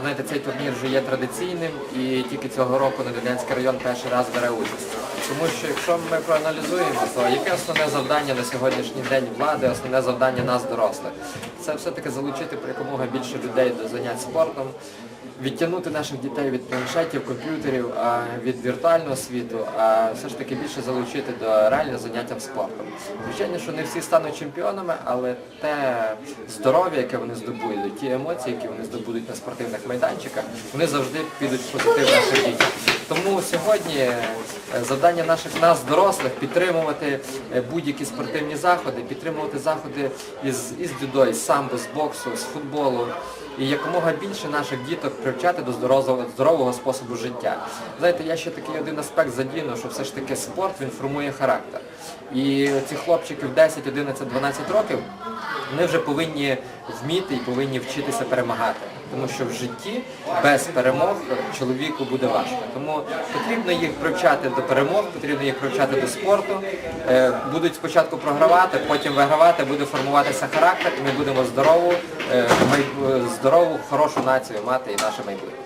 Знаєте, цей турнір вже є традиційним і тільки цього року Надвірнянський район перший раз бере участь. Тому що якщо ми проаналізуємо, то яке основне завдання на сьогоднішній день влади, основне завдання нас дорослих? Це все-таки залучити якомога більше людей до занять спортом, відтягнути наших дітей від планшетів, комп'ютерів, від віртуального світу, а все ж таки більше залучити до реального заняття спортом. Звичайно, що не всі стануть чемпіонами, але те здоров'я, яке вони здобудуть, ті емоції, які вони здобудуть на спортивних майданчиках, вони завжди підуть в позитив наших дітей. Тому сьогодні е, завдання наших нас, дорослих, підтримувати е, будь-які спортивні заходи, підтримувати заходи із, із дзюдо, із самбо, з боксу, з футболу. І якомога більше наших діток привчати до здорового, здорового способу життя. Знаєте, я ще такий один аспект задіну, що все ж таки спорт він формує характер. І ці хлопчики в 10, 11, 12 років вони вже повинні вміти і повинні вчитися перемагати. Тому що в житті без перемог чоловіку буде важко. Тому потрібно їх привчати до перемог, потрібно їх привчати до спорту. Е, Будуть спочатку програвати, потім вигравати, буде формуватися характер, і ми будемо е, здорову, хорошу націю мати і наше майбутнє.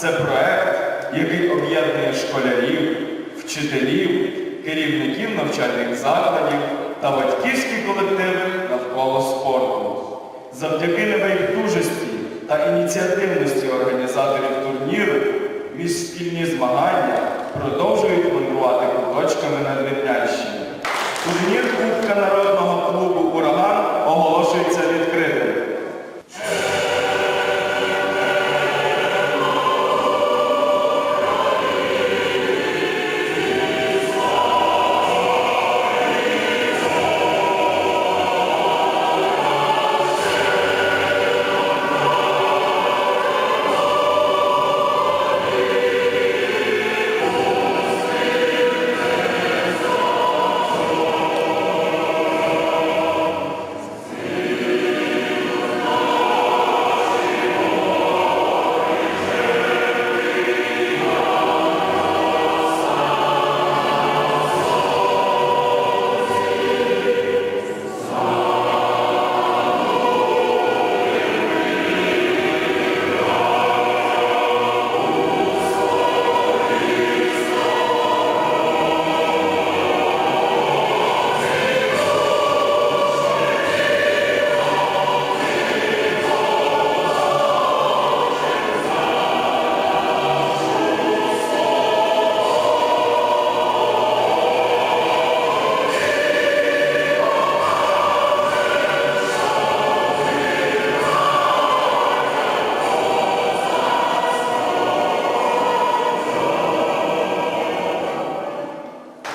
Це проект, який об'єднує школярів, вчителів, керівників навчальних закладів та батьківські колективи навколо спорту. Завдяки небайдужості та ініціативності організаторів турніру міжшкільні змагання продовжують мандрувати куточками Надвірнянщини. Турнір Кубка народного клубу Ураган оголошується відкритим.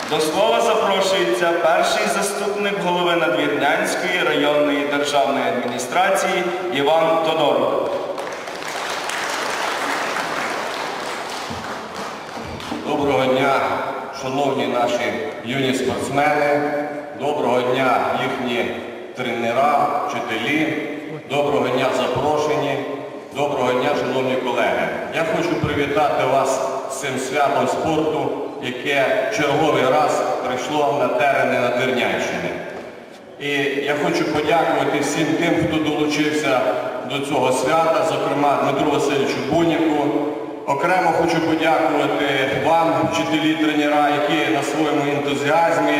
До слова запрошується перший заступник голови Надвірнянської районної державної адміністрації Іван Тодоров. Доброго дня, шановні наші юні спортсмени, доброго дня їхні тренера, вчителі, доброго дня запрошені, доброго дня, шановні колеги. Я хочу привітати вас цим святом спорту, яке черговий раз прийшло на терени Надвірнянщини. І я хочу подякувати всім тим, хто долучився до цього свята, зокрема Дмитру Васильовичу Буніку. Окремо хочу подякувати вам, вчителі, тренера, які на своєму ентузіазмі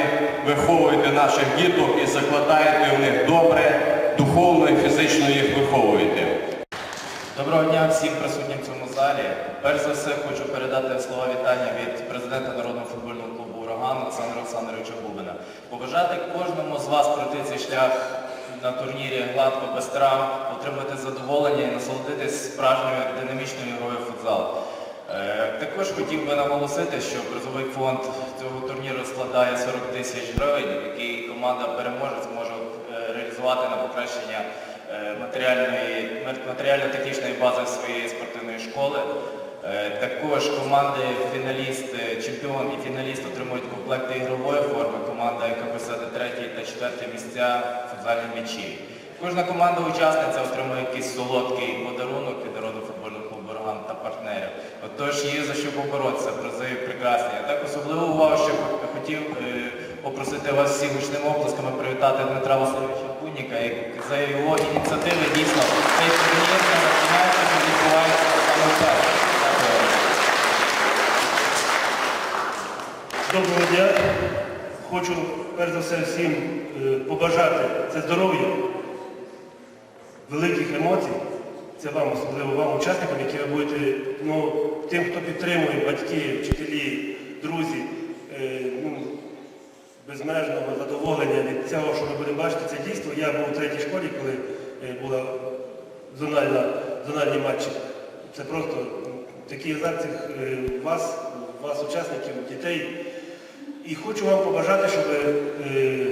виховуєте наших діток і закладаєте в них добре, духовно і фізично їх виховуєте. Доброго дня всім присутнім в цьому залі. Перш за все хочу передати слова вітання від президента Народного футбольного клубу Ураган Олександра Олександровича Губина. Побажати кожному з вас пройти цей шлях на турнірі гладко без травм, отримати задоволення і насолодитись справжньою динамічною грою в футзал. Е, Також хотів би наголосити, що призовий фонд цього турніру складає 40 тисяч гривень, який команда переможець може е, реалізувати на покращення матеріально-технічної бази своєї спортивної школи. Е, Також команди фіналіст, е, чемпіон і фіналіст отримують комплекти ігрової форми. Команда, яка посяде третє та четверте місця в футзальній м'ячі. Кожна команда-учасниця отримує якийсь солодкий подарунок від народу футбольного клубу «Ураган» та партнерів. Отож є за що поборотися, призи прекрасні. А так особливу увагу ще хо- хотів е, попросити вас всіх гучними оплесками привітати Дмитра Васильовича Куніка за його ініціативи дійсно цей турнір на національному відбувається саме. Доброго дня. Хочу перш за все всім е, побажати це здоров'я, великих емоцій. Це вам, особливо вам, учасникам, які ви будете, ну, тим, хто підтримує, батьки, вчителі, друзі, е, ну, безмежного задоволення від цього, що ми будемо бачити, це дійство. Я був у третій школі, коли е, була зональна, зональні матчі. Це просто м, такий азарт е, вас, вас, учасників, дітей. І хочу вам побажати, щоб е,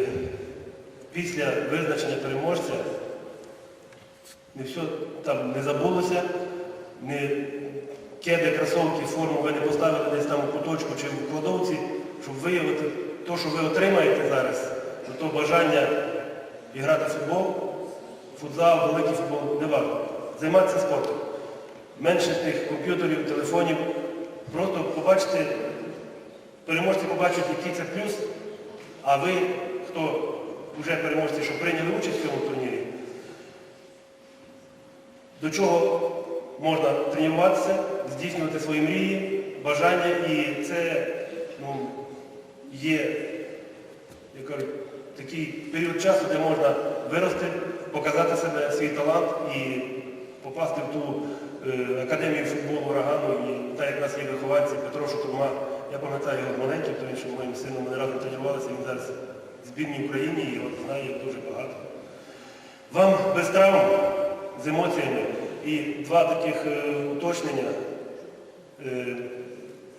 після визначення переможця не все там не забулося, не кеди, кросовки, форму ви не поставили десь там у куточку чи в кладовці, щоб виявити те, що ви отримаєте зараз, за то бажання і грати в футбол, футзал, великий футбол, не важливо. Займатися спортом. Менше тих комп'ютерів, телефонів. Просто побачите, переможці побачать, який це плюс, а ви, хто вже переможці, що прийняли участь в цьому турнірі, до чого можна тренуватися, здійснювати свої мрії, бажання, і це ну, є як кажуть, такий період часу, де можна вирости, показати себе, свій талант і попасти в ту е, академію футболу урагану. І так як в нас є вихованці Петро Шутурма, я пам'ятаю його маленьким, тому що моїм сином ми разом тренувалися, він зараз в збірній Україні і от знає дуже багато. Вам без травм, з емоціями і два таких е, уточнення. Е,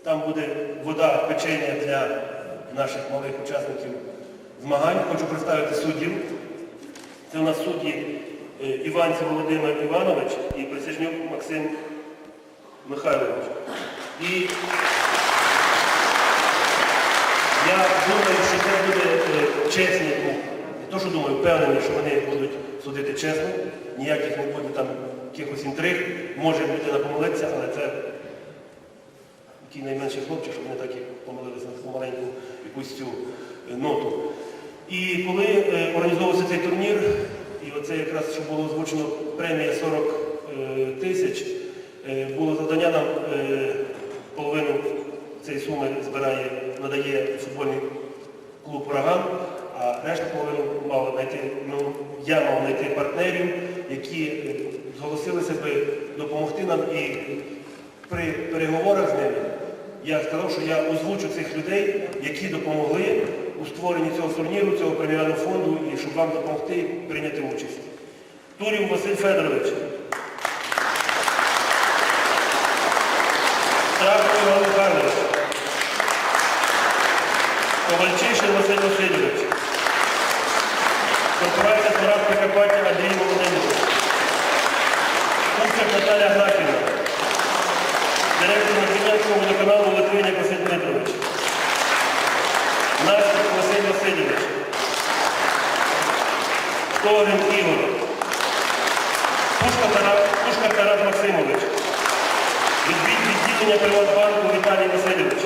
там буде вода, печення для наших малих учасників змагань. Хочу представити суддів. Це у нас судді е, Іванців Володимир Іванович і Присяжнюк Максим Михайлович. І я думаю, що це буде не то, що думаю, впевнений, що вони будуть судити чесно, ніяких не буде там якихось інтриг, може людина помилитися, але це такий найменший хлопчик, щоб вони так і помилилися на маленьку якусь цю е, ноту. І коли е, організовувався цей турнір, і оце якраз, що було озвучено премія 40 е, тисяч, е, було завдання нам е, половину цієї суми збирає, надає футбольний клуб «Ураган», а решту половину мав знайти, ну, я мав знайти партнерів, які е, зголосилися би допомогти нам і при переговорах з ними я сказав, що я озвучу цих людей, які допомогли у створенні цього турніру, цього преміального фонду, і щоб вам допомогти прийняти участь. Турів Василь Федорович. Наталья Гракіна, директор Кінецького водоканалу Литвиня Косин Дмитрович, наш Василь Васильович, Торин Ігор, Пушка Тарас Максимович, відбій відділення Приватбанку Віталій Васильович,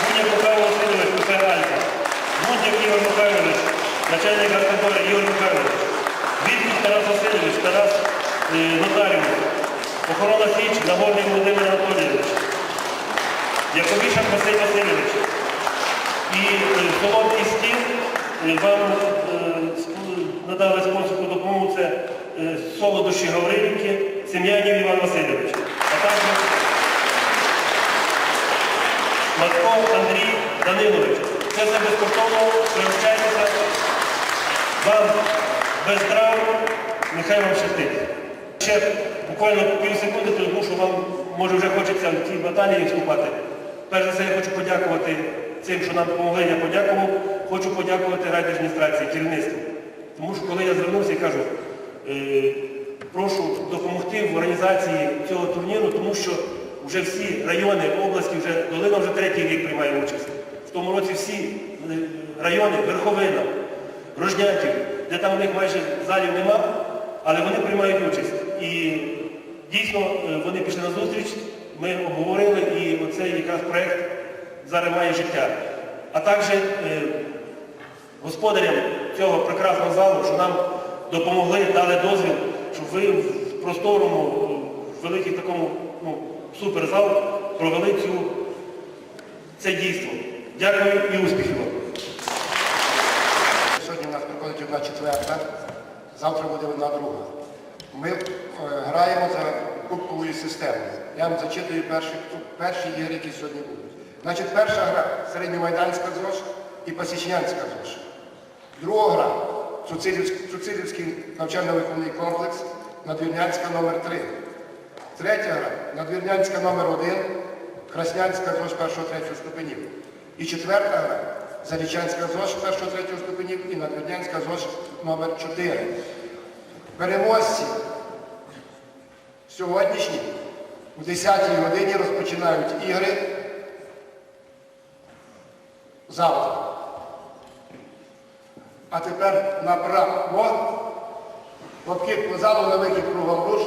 Буня Михайло Васильович, Кусе Альфа, Будняк Ігор Михайлович, начальник Артемора Ігор Михайлович, Вітвіч Тарас Васильович, Тарас нотаріус, охорона Січ, Нагорний Володимир Анатолійович, Яковішак Василь Васильович. І е, солодкий стіл е, вам е, надали спонсорську допомогу це солодощі Гаврилівки, Сем'янів Іван Васильович. А також Матко Андрій Данилович. Це все безкоштовно пригощайтеся. Вам без травм, нехай вам щастить. Ще буквально пів секунди, тому що вам може вже хочеться в цій баталії вступати. Перш за все я хочу подякувати цим, що нам допомогли, я подякував. Хочу подякувати райдержадміністрації, керівництву. Тому що коли я звернувся і кажу, е, прошу допомогти в організації цього турніру, тому що вже всі райони області, вже Долина вже третій рік приймає участь. В тому році всі е, райони, Верховина, Рожнятів, де там у них майже залів нема, але вони приймають участь. І дійсно е, вони пішли на зустріч, ми обговорили і оцей якраз проєкт зараз має життя. А також е, господарям цього прекрасного залу, що нам допомогли, дали дозвіл, щоб ви в просторому, в великій такому ну, суперзал провели цю, це дійство. Дякую і успіхів вам. Сьогодні у нас проходить одна четверта, завтра буде одна друга. Ми е, граємо за кубковою системою. Я вам зачитую перші, перші ігри, які сьогодні будуть. Значить, перша гра середньомайданська ЗОЖ і Пасічнянська ЗОЖ. Друга гра Цуцилівський, навчально-виховний комплекс, Надвірнянська номер 3 Третя гра Надвірнянська номер 1 Краснянська ЗОЖ першого третього ступенів. І четверта гра Зарічанська ЗОЖ першого третього ступенів і Надвірнянська ЗОЖ номер 4 Переможці сьогоднішні у 10-й годині розпочинають ігри завтра. А тепер направо, обхід по залу на вихід кругом руш.